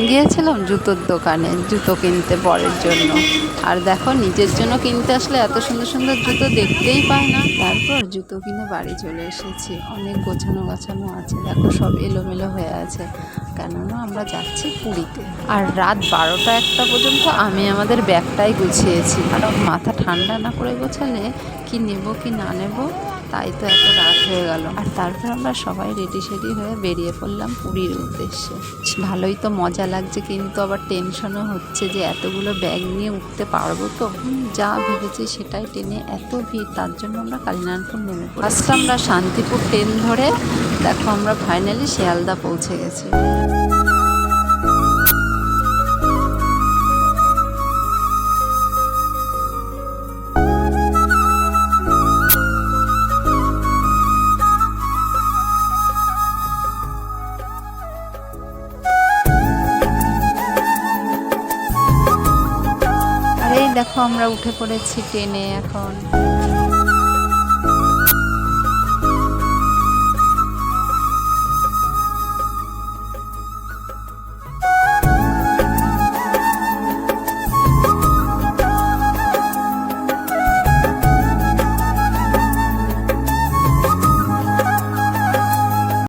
গিয়েছিলাম জুতোর দোকানে, জুতো কিনতে পরের জন্য। আর দেখো, নিজের জন্য কিনতে আসলে এত সুন্দর সুন্দর জুতো দেখতেই পায় না। তারপর জুতো কিনে বাড়ি চলে এসেছি। অনেক গোছানো গাছানো আছে। দেখো, সব এলোমেলো হয়ে আছে। কেননা আমরা যাচ্ছি পুরীতে। আর রাত বারোটা একটা পর্যন্ত আমি আমাদের ব্যাগটাই গুছিয়েছি। কারণ মাথা ঠান্ডা না করে গোছালে কি নেব, কি না নেব তাই তো এত রাত হয়ে গেল। আর তারপর আমরা সবাই রেডি সেডি হয়ে বেরিয়ে পড়লাম পুরীর উদ্দেশ্যে। ভালোই তো মজা লাগছে, কিন্তু আবার টেনশনও হচ্ছে যে এতগুলো ব্যাগ নিয়ে উঠতে পারব তো। যা ভেবেছি সেটাই ট্রেনে এত ভিড়, তার জন্য আমরা কালিনানপুর নেমে পড়ি ফার্স্ট আমরা শান্তিপুর ট্রেন ধরে, দেখো আমরা ফাইনালি শিয়ালদা পৌঁছে গেছি। দেখো আমরা উঠে পড়েছি ট্রেনে এখন।